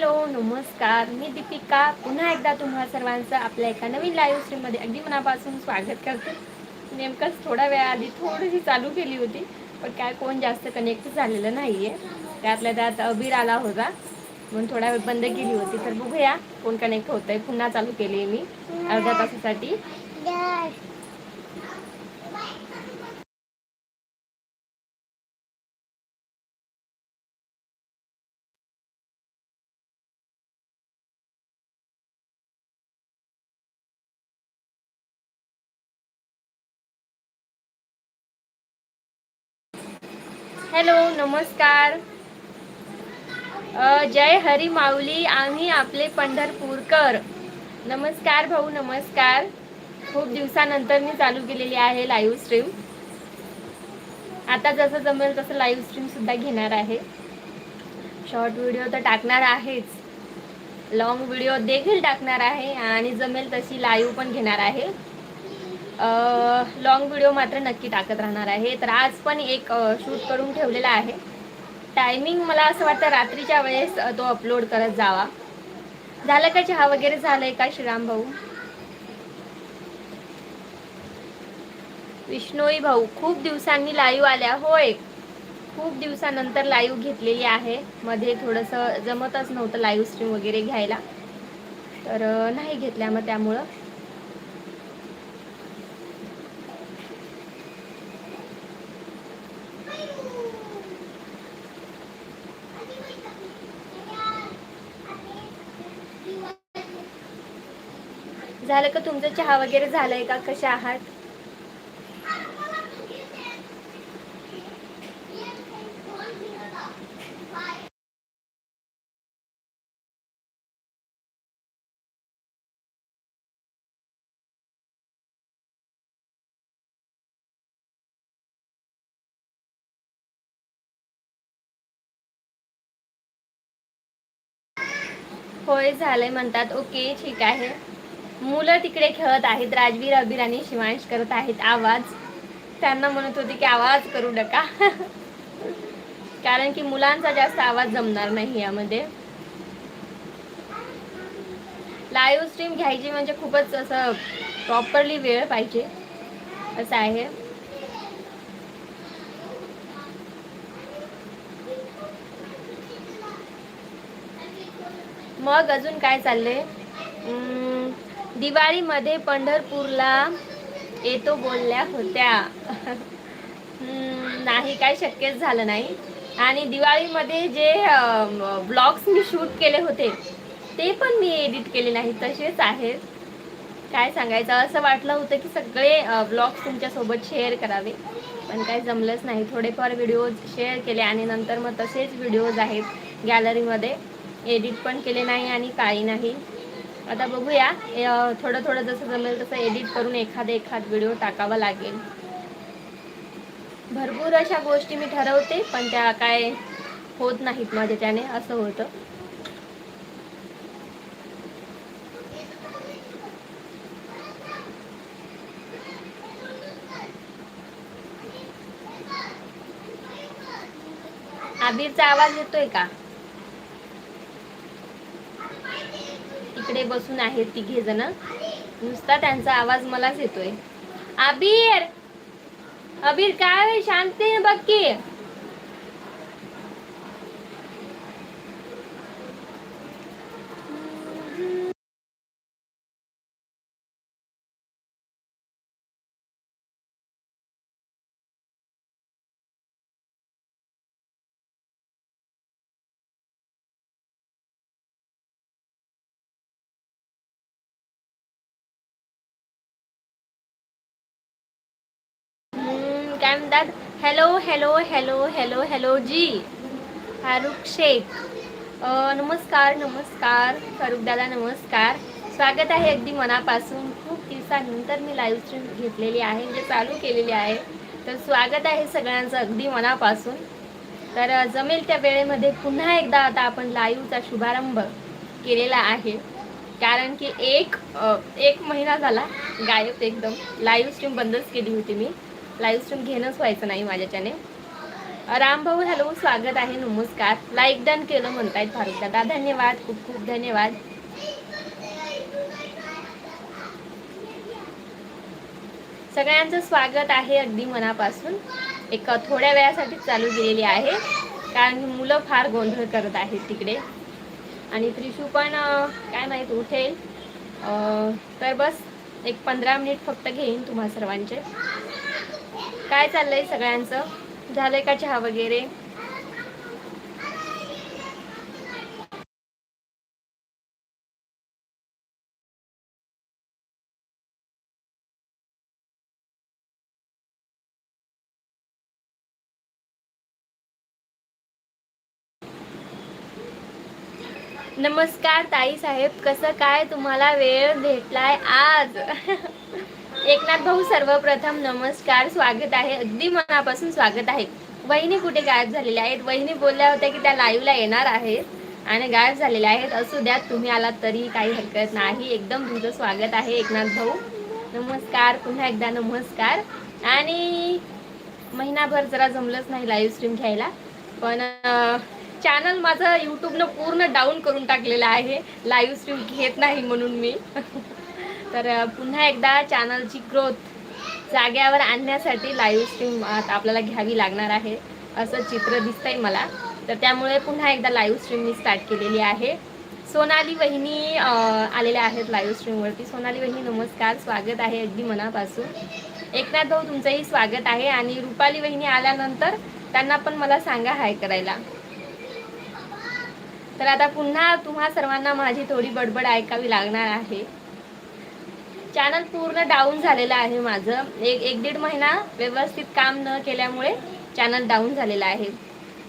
Hello नमस्कार. मी दीपिका. पुन्हा एकदा तुम्हा सर्वांचं आपल्या एका नवीन लाईव्ह स्ट्रीममध्ये अगदी मनापासून स्वागत करते. नेमकंच थोड्या वेळाआधी थोडीशी चालू केली होती पण काय कोण जास्त कनेक्ट झालेलं नाही आहे त्यातल्या त्यात अबीर आला होता. म्हणून थोडा वेळ बंद केली होती तर बघूया कोण कनेक्ट होत आहे पुन्हा चालू केली आहे मी. अर्ध्या तासासाठी. हॅलो नमस्कार. जय हरी माऊली आम्ही आपले पंढरपूरकर. नमस्कार भाऊ नमस्कार. खूप दिवसानंतर मी चालू केलेली आहे लाईव्ह स्ट्रीम आता जसं जमेल तसं लाईव्ह स्ट्रीम सुद्धा घेणार आहे. शॉर्ट व्हिडिओ तर टाकणार आहेच. लॉंग व्हिडिओ देखील टाकणार आहे आणि जमेल तशी लाईव्ह पण घेणार आहे. लॉंग व्हिडिओ मात्र नक्की टाकत राहणार आहे. तर आज पण एक शूट करून ठेवलेला आहे. टायमिंग मला असं वाटतं रात्रीच्या वेळेस तो अपलोड करत जावा. झालं का चहा वगैरे झालंय का श्रीराम भाऊ? विष्णोई भाऊ खूप दिवसांनी लाईव्ह आल्या. होय. खूप दिवसानंतर लाईव्ह घेतलेली आहे. मध्ये थोडंसं जमतच नव्हतं लाईव्ह स्ट्रीम वगैरे घ्यायला. तर नाही घेतल्या मग त्यामुळं. झालं का तुमचं चहा वगैरे झालंय का? कशा आहात? होय झालंय म्हणतात. ओके ठीक आहे. मुलं तिकडे खेळत आहेत. राजवीर अबीर आणि शिवांश करत आहेत. आवाज. त्यांना म्हणत होते की आवाज करू नका. कारण की मुलांचा जास्त आवाज जमणार नाही यामध्ये. लाईव्ह स्ट्रीम घ्यायची म्हणजे खूपच असं प्रॉपरली वेळ पाहिजे. असं आहे. मग अजून काय चाललंय? अं, दिवाळीमध्ये पंढरपूरला येतो बोलल्या होत्या. नाही काय शक्यच झालं नाही. आणि दिवाळीमध्ये जे ब्लॉग्स मी शूट केले होते ते पण मी एडिट केले नाही तसेच आहेत. काय सांगायचं असं वाटलं होतं की सगळे ब्लॉग्स तुमच्यासोबत शेअर करावे. पण काय जमलंच नाही. थोडेफार व्हिडिओज शेअर केले आणि नंतर मग तसेच व्हिडिओज आहेत गॅलरीमध्ये. एडिट पण केले नाही आणि काही नाही. आता बघूया. थोडं थोडं जसं जमेल तसं एडिट करून एखादा एखाद व्हिडिओ टाकावा लागेल. भरपूर अशा गोष्टी मी ठरवते पण त्या काय होत नाहीत माझ्याच्याने असं होतं. आबीरचा आवाज येतोय का? इकडे बसून आहेत तिघे जण. नुसता त्यांचा आवाज मलाच येतोय. अबीर! अबीर काय शांती बघ की. काय म्हणतात hello hello hello hello hello ji Farooq Shaikh नमस्कार नमस्कार फारुखदादा नमस्कार स्वागत आहे अगदी मनापासून खूप दिवसानंतर मी लाईव्ह स्ट्रीम घेतलेली आहे म्हणजे चालू केलेली आहे. तर स्वागत आहे सगळ्यांचं अगदी मनापासून तर uh, जमेल त्या वेळेमध्ये पुन्हा एकदा आता आपण लाईव्हचा शुभारंभ केलेला आहे. कारण की एक uh, एक महिना झाला गायब एकदम. लाईव्ह स्ट्रीम बंदच केली होती मी. लाईव्ह स्ट्रीम घेणंच व्हायचं नाही माझ्याच्याने. रामभाऊ हॅलो स्वागत आहे नमस्कार. लाईक डन केलं म्हणतायत फारुख दादा. धन्यवाद खूप खूप धन्यवाद. सगळ्यांचं स्वागत आहे अगदी मनापासून. एक थोड्या वेळासाठी चालू गेलेली आहे कारण मुलं फार गोंधळ करत आहेत तिकडे. आणि त्रिशू पण काय माहीत उठेल. तर बस एक पंधरा मिनिट फक्त घेईन तुम्हा सर्वांचे. काय चाललंय सगळ्यांचं? झालंय का चहा वगैरे? नमस्कार ताई साहेब कसं काय तुम्हाला वेळ भेटलाय आज? एकनाथ भाऊ सर्वप्रथम नमस्कार स्वागत आहे. अगदी मनापासून स्वागत आहे. वहिनी कुठे गायब झालेल्या आहेत? वहिनी बोलल्या होत्या की त्या लाईव्हला येणार आहेत आणि गायब झालेल्या आहेत. असू द्या तुम्ही आलात तरी काही हरकत नाही. एकदम तुमचं स्वागत आहे एकनाथ भाऊ. नमस्कार पुन्हा एकदा नमस्कार. आणि महिनाभर जरा जमलंच नाही लाईव्ह स्ट्रीम घ्यायला. पण चॅनल माझं यूट्यूबनं पूर्ण डाऊन करून टाकलेलं आहे. लाईव्ह स्ट्रीम घेत नाही म्हणून मी. तर पुन्हा एकदा चॅनलची ग्रोथ जाग्यावर आणण्यासाठी लाईव्ह स्ट्रीम आपल्याला घ्यावी लागणार आहे असं चित्र दिसतंय मला. तर त्यामुळे पुन्हा एकदा लाईव्ह स्ट्रीम मी स्टार्ट केलेली आहे. सोनाली वहिनी आलेल्या आहेत लाईव्ह स्ट्रीमवरती सोनाली वहिनी नमस्कार. स्वागत आहे अगदी मनापासून. एकनाथ भाऊ तुमचंही स्वागत आहे. आणि रुपाली वहिनी आल्यानंतर त्यांना पण मला सांगा हाय करायला. तर आता पुन्हा तुम्हा सर्वांना माझी थोडी बडबड ऐकावी लागणार आहे. चॅनल पूर्ण डाऊन झालेलं आहे माझं. एक एक दीड महिना व्यवस्थित काम न केल्यामुळे चॅनल डाऊन झालेलं आहे.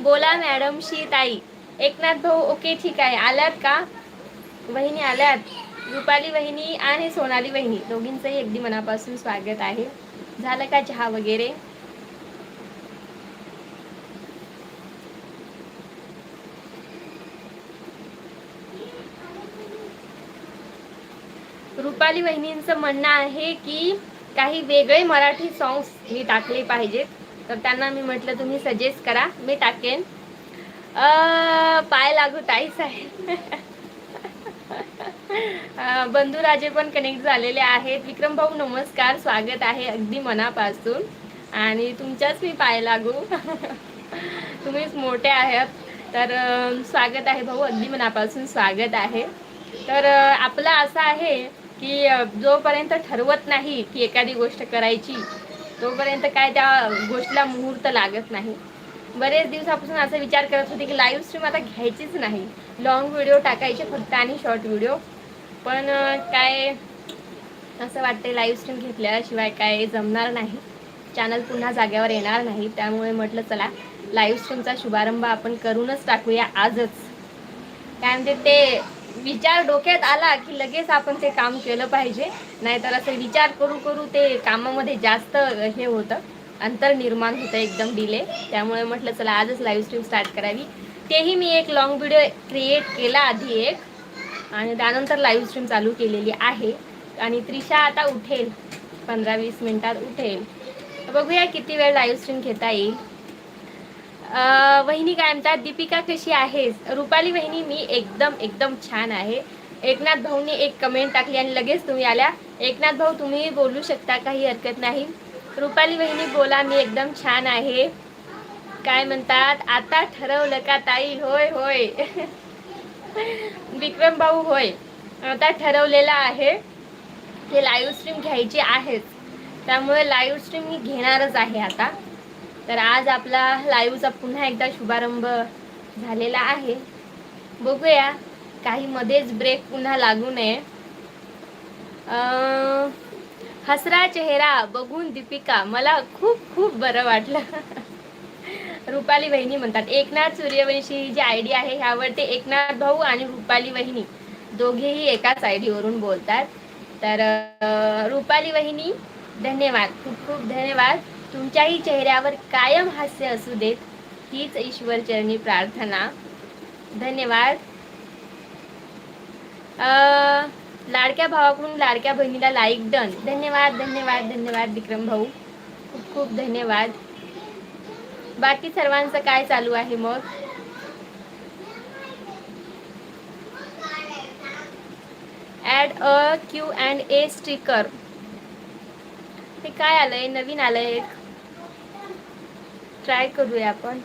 बोला मॅडम शी ताई एकनाथ भाऊ ओके ठीक आहे. आल्यात का? वहिनी आल्यात? रुपाली वहिनी आणि सोनाली वहिनी. दोघींचंही अगदी मनापासून स्वागत आहे. झालं का चहा वगैरे? रुपाली वहिनींचं म्हणणं आहे की काही वेगळे मराठी सॉंग्स मी टाकले पाहिजेत. तर त्यांना मी म्हटलं तुम्ही सजेस्ट करा मी टाकेन. पाय लागू ताई साहेब. बंधुराजे पण कनेक्ट झालेले आहेत. विक्रम भाऊ नमस्कार. स्वागत आहे अगदी मनापासून. आणि तुमच्याच मी पाय लागू. तुम्हीच मोठे आहात. तर स्वागत आहे भाऊ. अगदी मनापासून स्वागत आहे. तर आपलं असं आहे की जोपर्यंत ठरवत नाही की एखादी गोष्ट करायची तोपर्यंत काय त्या गोष्टीला मुहूर्त लागत नाही. बरेच दिवसापासून असा विचार करत होते की लाईव्ह स्ट्रीम आता घ्यायचीच नाही. लॉंग व्हिडिओ टाकायचे फक्त आणि शॉर्ट व्हिडिओ पण काय असं वाटते लाईव्ह स्ट्रीम घेतल्याशिवाय काय जमणार नाही. चॅनल पुन्हा जाग्यावर येणार नाही. त्यामुळे म्हटलं चला लाईव्ह स्ट्रीमचा शुभारंभ आपण करूनच टाकूया आजच. काय म्हणते ते विचार डोक्यात आला की लगेच आपण ते काम केलं पाहिजे. नाहीतर असं विचार करू करू ते कामामध्ये जास्त हे होतं. अंतर निर्माण होतं एकदम डिले त्यामुळे म्हटलं चला आजच लाईव्ह स्ट्रीम स्टार्ट करावी. तेही मी एक लॉंग व्हिडिओ क्रिएट केला आधी एक. आणि त्यानंतर लाईव्ह स्ट्रीम चालू केलेली आहे. आणि त्रिशा आता उठेल. पंधरा वीस मिनिटात उठेल. बघूया किती वेळ लाईव्ह स्ट्रीम घेता येईल. वहिनी काय म्हणतात? दीपिका कशी आहे रुपाली वहिनी मी एकदम एकदम छान आहे. एकनाथ भाऊनी एक कमेंट टाकली आणि लगेच तुम्ही आल्या. एकनाथ भाऊ तुम्ही बोलू शकता काही हरकत नाही. रुपाली वहिनी बोला मी एकदम छान आहे. काय म्हणतात? आता ठरवलं का ताई? होय होय. विक्रम भाऊ होय. आता ठरवलेलं आहे की लाईव्ह स्ट्रीम घ्यायची आहेच. त्यामुळे लाईव्ह स्ट्रीम मी घेणारच आहे आता. तर आज आपला लाईव्हचा पुन्हा एकदा शुभारंभ झालेला आहे. बघूया काही मध्येच ब्रेक पुन्हा लागू नये. हसरा चेहरा बघून दीपिका मला खूप खूप बरं वाटलं. रुपाली वहिनी म्हणतात एकनाथ सूर्यवंशी ही जी आय डी आहे ह्यावर ते एकनाथ भाऊ आणि रुपाली वहिनी दोघेही एकाच आयडीवरून बोलतात. तर रुपाली वहिनी धन्यवाद खूप खूप धन्यवाद. तुमच्याही चेहऱ्यावर कायम हास्य असू देत हीच ईश्वरचरणी प्रार्थना. धन्यवाद. लाडक्या भावाकडून लाडक्या बहिणीला लाईक डन धन्यवाद धन्यवाद धन्यवाद विक्रम भाऊ. खूप खूप धन्यवाद. बाकी सर्वांचं काय चालू आहे मग? Add a Q and A sticker हे काय आलंय? नवीन आलंय एक. ट्राय करूया आपण.